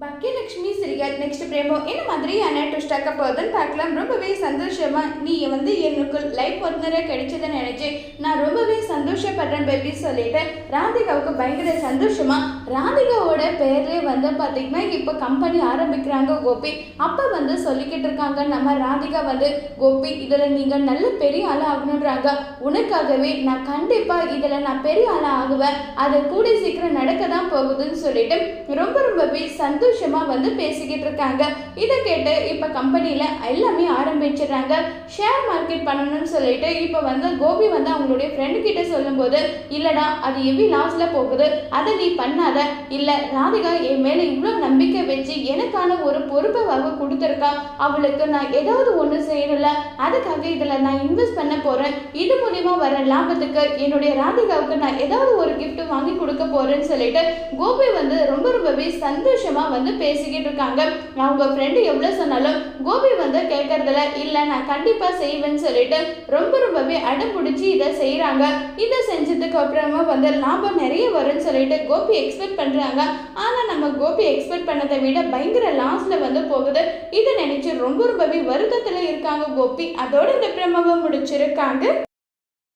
Baakiyalakshmi சிரிகள் next பிரேமோ என்ன மாதிரியான twist ஆக்க போகுதுன்னு பார்க்கலாம். ரொம்பவே சந்தோஷமா நீ வந்து எனக்கு லைஃப் பார்ட்னரே கிடைச்சதை நினைச்சு நான் ரொம்பவே சந்தோஷப்படுறேன் பேபி சொல்லிட்டு ராதிகாவுக்கு பயங்கர சந்தோஷமா ராதிகாவோட பேர்லேயே வந்து பார்த்தீங்கன்னா இப்போ கம்பெனி ஆரம்பிக்கிறாங்க கோபி. அப்போ வந்து சொல்லிக்கிட்டு இருக்காங்க நம்ம ராதிகா வந்து கோபி இதில் நீங்கள் நல்ல பெரிய ஆளாக ஆகணுன்றாங்க உனக்காகவே நான் கண்டிப்பாக இதில் நான் பெரிய ஆளாக ஆகுவேன். அது கூடி சீக்கிரம் நடக்க தான் போகுதுன்னு சொல்லிட்டு ரொம்ப ரொம்பவே சந்தோஷம் வந்து பேசிக்கிட்டு இருக்காங்க. இதை கேட்டு இப்போ கம்பெனியில் எல்லாமே ஆரம்பிச்சிடுறாங்க. ஷேர் மார்க்கெட் பண்ணணும்னு சொல்லிட்டு இப்போ வந்து கோபி வந்து அவங்களுடைய ஃப்ரெண்டு கிட்ட சொல்லும்போது இல்லடா அது எவ்வி லாஸ்ல போகுது. அதை நீ பண்ணாத. இல்லை ராதிகா என் மேலே இவ்வளோ நம்பிக்கை வச்சு எனக்கான ஒரு பொறுப்பை அவ கொடுத்துருக்கா? அவளுக்கு நான் ஏதாவது ஒன்று செய்யணும்ல அதுக்காக இதில் நான் இன்வெஸ்ட் பண்ண போகிறேன் இது மூலிமா வர லாபத்துக்கு என்னுடைய ராதிகாவுக்கு நான் ஏதாவது ஒரு கிஃப்ட் வாங்கி கொடுக்க போறேன்னு சொல்லிட்டு கோபி வந்து ரொம்ப ரொம்பவே சந்தோஷமா வந்து பேசிக்கிட்டு இருக்காங்க. அவங்க ஃப்ரெண்டு எவ்வளோ சொன்னாலும் கோபி வந்து கேட்கறதுல இல்லை நான் கண்டிப்பாக செய்வேன்னு சொல்லிட்டு ரொம்ப ரொம்பவே அடம்பிடிச்சி இதை செய்கிறாங்க இதை செஞ்சதுக்கு அப்புறமா வந்து லாபம் நிறைய வரும்னு சொல்லிட்டு கோபி எக்ஸ்பெக்ட் பண்ணுறாங்க ஆனால் நம்ம கோபி எக்ஸ்பெக்ட் பண்ணதை விட பயங்கர லாஸில் வந்து போகுது. இதை நினைச்சு ரொம்ப ரொம்பவே வருத்தத்தில் இருக்காங்க கோபி. அதோட இந்த பிரமவை முடிச்சிருக்காங்க.